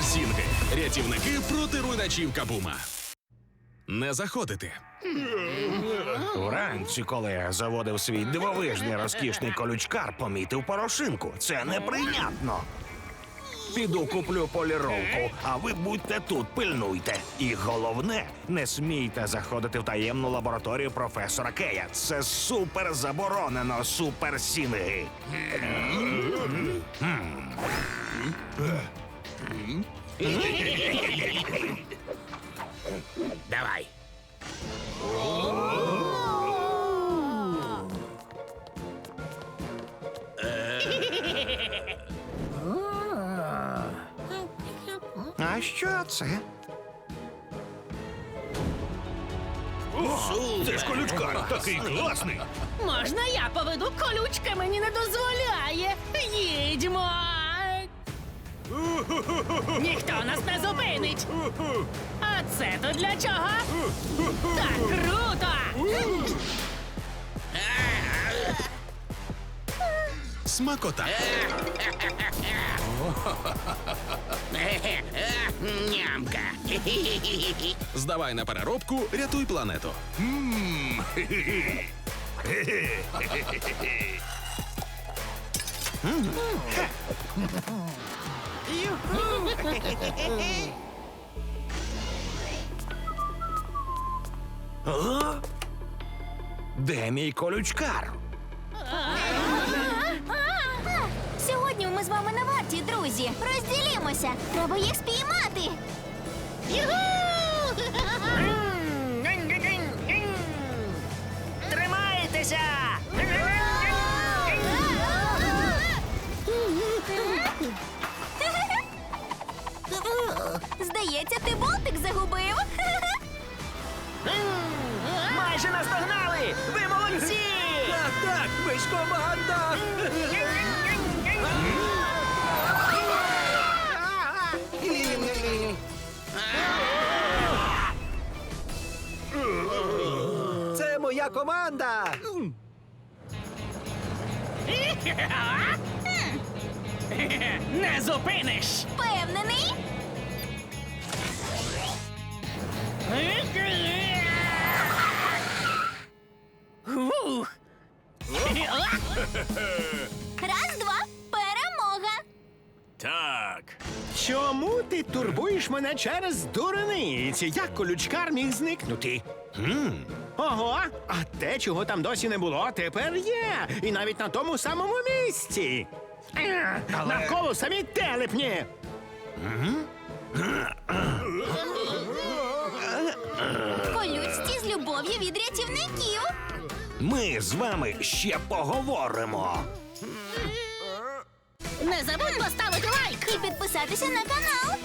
Суперсінги. Рятівники проти руйначів Кабума. Не заходити. Уранці, коли я заводив свій дивовижний розкішний колючкар, помітив порошинку. Це неприйнятно. Піду куплю поліровку, а ви будьте тут, пильнуйте. І головне, не смійте заходити в таємну лабораторію професора Кея. Це супер заборонено, суперсінги. Давай. А що це? Це ж колючкар, такий класний. Можна я поведу колючка мені не дозволяє. Їдьмо. Ніхто нас не зупинить. Це то для чого? Так круто! Смакота. Нямка. Здавай на переробку, рятуй планету. Де мій колючкар? Сьогодні ми з вами на варті, друзі. Розділімося. Треба їх спіймати. Тримайтеся! Здається, ти болтик загубив. Так, команда! Це моя команда. Не зупиниш! Впевнений? Раз, два, перемога. Так. Чому ти турбуєш мене через дурниці? Як колючкар міг зникнути? Ого, а те, чого там досі не було, тепер є. І навіть на тому самому місці. Е, Навколо самі телепні. В колючці з любов'ю від рятівників. Ми з вами ще поговоримо. Не забудь поставити лайк! І підписатися на канал.